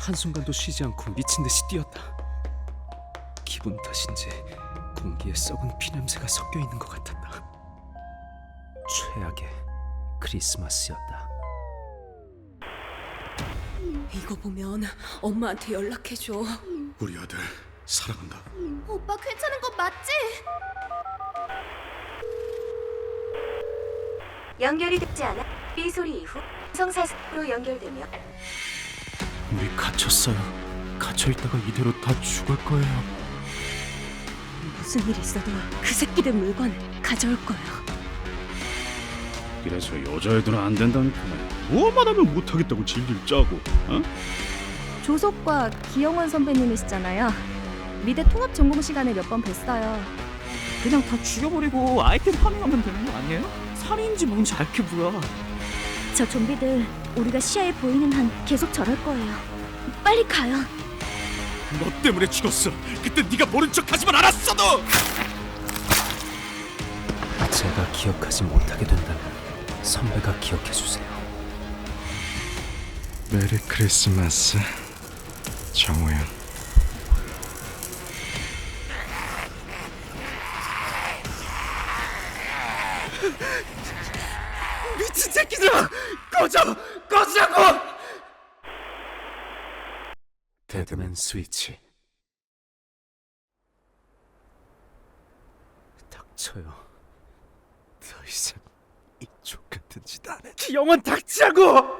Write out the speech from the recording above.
한순간도 쉬지 않고 미친 듯이 뛰었다. 기분 탓인지 공기에 썩은 피냄새가 섞여 있는 것 같았다. 최악의 크리스마스였다. 이거 보면 엄마한테 연락해줘. 우리 아들 사랑한다. 오빠 괜찮은 거 맞지? 연결이 되지 않아 삐 소리 이후 성사으로 연결되며 우리 갇혔어요. 갇혀 있다가 이대로 다 죽을 거예요. 무슨 일 있어도 그 새끼들 물건 가져올 거야. 그래서 여자애들은 안 된다니까. 뭐만 하면 못하겠다고 질질 짜고. 어? 조석과 기영원 선배님이시잖아요. 미대 통합 전공 시간에 몇 번 뵀어요. 그냥 다 죽여버리고 아이템 파밍하면 되는 거 아니에요? 살인지 뭔지 알게 뭐야 저 좀비들 우리가 시야에 보이는 한 계속 저럴 거예요. 빨리 가요. 너 때문에 죽었어. 그때 네가 모른 척하지만 않았어도. 제가 기억하지 못하게 된다면 선배가 기억해 주세요. 메리 크리스마스, 정우영. 미친 새끼들아 꺼져 꺼지라고 데드맨 스위치. 닥쳐요. 더 이상 이쪽 같은 짓 안 해. 영원 닥치라고